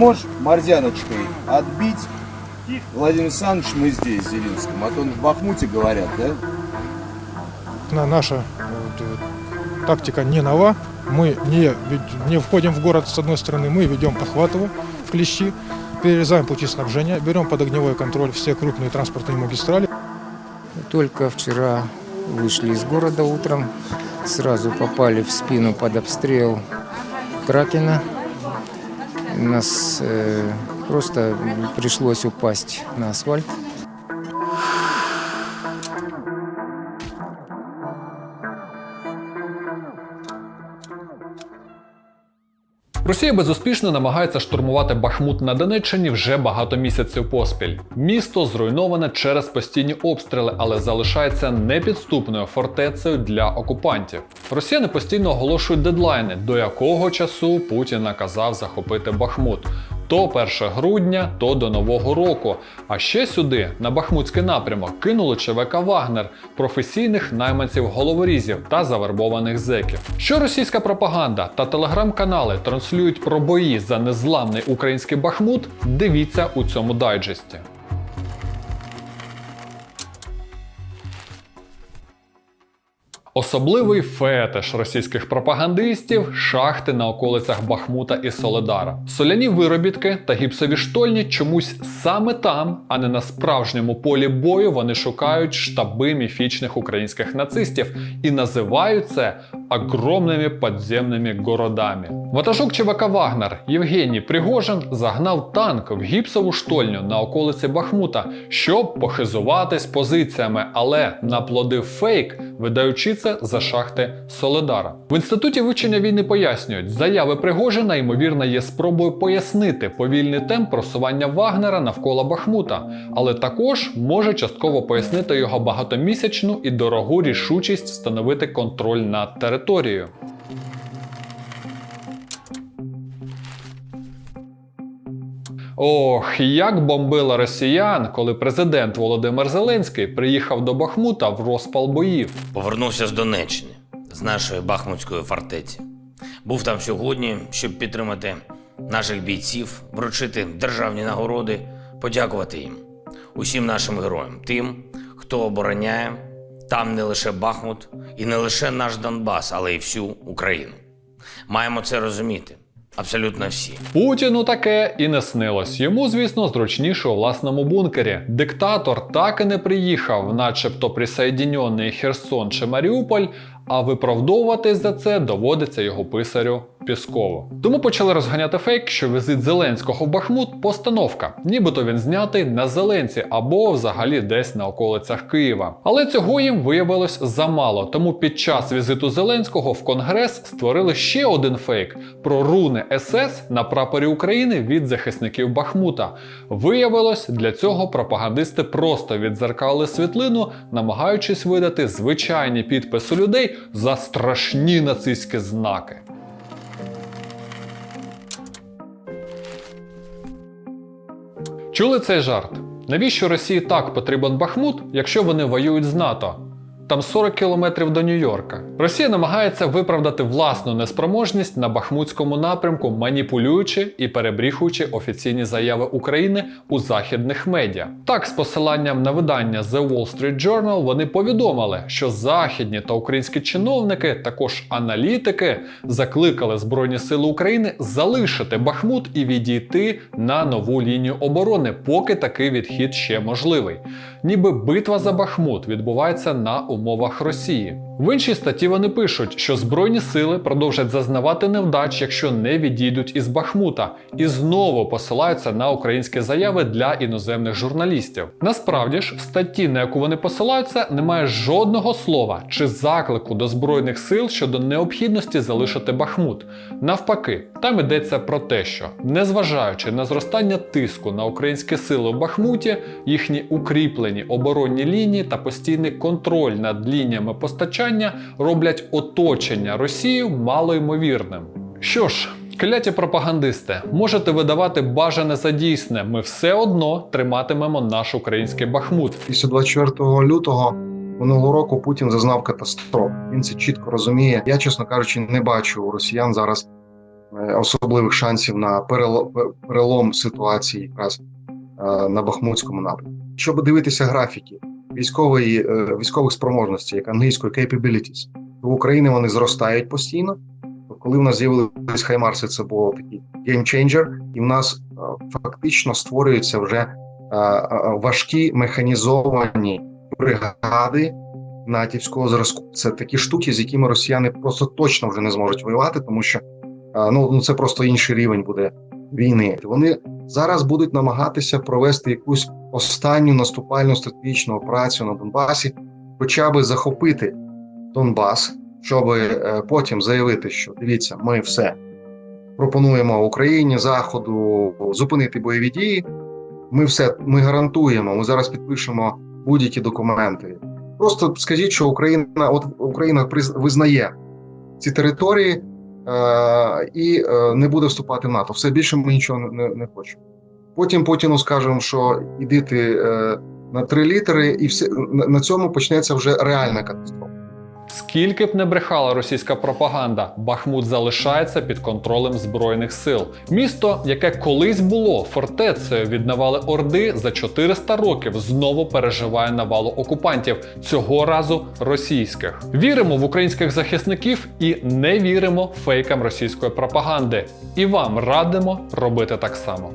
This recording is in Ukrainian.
можешь морзяночкой отбить? Владимир Александрович, мы здесь, в Зеленском. А то в Бахмуте говорят, да? На- наша вот, э, тактика не нова. Мы не, не входим в город с одной стороны, мы ведем Ахватово в Клещи, перерезаем пути снабжения, берем под огневой контроль все крупные транспортные магистрали. Только вчера вышли из города утром, сразу попали в спину под обстрел Кракена. Нас э, просто пришлось упасть на асфальт. Росія безуспішно намагається штурмувати Бахмут на Донеччині вже багато місяців поспіль. Місто зруйноване через постійні обстріли, але залишається непідступною фортецею для окупантів. Росіяни постійно оголошують дедлайни, до якого часу Путін наказав захопити Бахмут. То 1 грудня, то до Нового року. А ще сюди, на Бахмутський напрямок, кинули ЧВК Вагнер, професійних найманців головорізів та завербованих зеків. Що російська пропаганда та телеграм-канали транслюють про бої за незламний український Бахмут, дивіться у цьому дайджесті. Особливий фетиш російських пропагандистів шахти на околицях Бахмута і Соледара. Соляні виробітки та гіпсові штольні чомусь саме там, а не на справжньому полі бою, вони шукають штаби міфічних українських нацистів і називають це огромними підземними городами. Ватажок ЧВК Вагнер Євгеній Пригожин загнав танк в гіпсову штольню на околиці Бахмута, щоб похизуватись позиціями, але наплодив фейк, видаючи це за шахти Соледара. В інституті вивчення війни пояснюють, заяви Пригожина ймовірно є спробою пояснити повільний темп просування Вагнера навколо Бахмута, але також може частково пояснити його багатомісячну і дорогу рішучість встановити контроль над територією. Ох, як бомбила росіян, коли президент Володимир Зеленський приїхав до Бахмута в розпал боїв. Повернувся з Донеччини, з нашої Бахмутської фортеці. Був там сьогодні, щоб підтримати наших бійців, вручити державні нагороди, подякувати їм, усім нашим героям, тим, хто обороняє там не лише Бахмут і не лише наш Донбас, але й всю Україну. Маємо це розуміти. Абсолютно всі. Путіну таке і не снилось. Йому, звісно, зручніше у власному бункері. Диктатор так і не приїхав, начебто присоєдінений Херсон чи Маріуполь, а виправдовуватись за це доводиться його писарю Піскову. Тому почали розганяти фейк, що візит Зеленського в Бахмут постановка, нібито він знятий на Зеленці або взагалі десь на околицях Києва. Але цього їм виявилось замало. Тому під час візиту Зеленського в Конгрес створили ще один фейк про руни СС на прапорі України від захисників Бахмута. Виявилось, для цього пропагандисти просто відзеркали світлину, намагаючись видати звичайні підписи людей за страшні нацистські знаки. Чули цей жарт? Навіщо Росії так потрібен Бахмут, якщо вони воюють з НАТО? Там 40 кілометрів до Нью-Йорка. Росія намагається виправдати власну неспроможність на Бахмутському напрямку, маніпулюючи і перебріхуючи офіційні заяви України у західних медіа. Так, з посиланням на видання The Wall Street Journal вони повідомили, що західні та українські чиновники, також аналітики, закликали Збройні Сили України залишити Бахмут і відійти на нову лінію оборони, поки такий відхід ще можливий. Ніби битва за Бахмут відбувається на умовах Росії. В іншій статті вони пишуть, що Збройні сили продовжать зазнавати невдач, якщо не відійдуть із Бахмута, і знову посилаються на українські заяви для іноземних журналістів. Насправді ж, в статті, на яку вони посилаються, немає жодного слова чи заклику до збройних сил щодо необхідності залишити Бахмут. Навпаки, там йдеться про те, що незважаючи на зростання тиску на українські сили в Бахмуті, їхні укріплені оборонні лінії та постійний контроль над лініями постачання роблять оточення Росії малоймовірним. Що ж, кляті пропагандисти, можете видавати бажане за дійсне. Ми все одно триматимемо наш український Бахмут. Після 24 лютого минулого року Путін зазнав катастроф. Він це чітко розуміє. Я, чесно кажучи, не бачу у росіян зараз е, особливих шансів на перелом ситуації якраз е, на Бахмутському напрямку. Щоб дивитися графіки військової е, військових спроможностей, як англійською capabilities, в Україні вони зростають постійно. Коли в нас з'явились хаймарси, це було такий геймченджер, і в нас е, фактично створюються вже е, важкі механізовані бригади натівського зразку. Це такі штуки, з якими росіяни просто точно вже не зможуть воювати, тому що ну, ну це просто інший рівень буде війни. Вони зараз будуть намагатися провести якусь останню наступальну стратегічну операцію на Донбасі, хоча би захопити Донбас, щоб е, потім заявити, що дивіться, ми все пропонуємо Україні Заходу зупинити бойові дії. Ми все ми гарантуємо. Ми зараз підпишемо будь-які документи. Просто скажіть, що Україна, от Україна визнає ці території е, і е, не буде вступати в НАТО. Все більше ми нічого не, не хочемо. Потім Путіну скажемо, що ідите е, на три літери, і все на, цьому почнеться вже реальна катастрофа. Скільки б не брехала російська пропаганда, Бахмут залишається під контролем збройних сил. Місто, яке колись було фортецею від навали Орди, за 400 років знову переживає навалу окупантів, цього разу російських. Віримо в українських захисників і не віримо фейкам російської пропаганди. І вам радимо робити так само.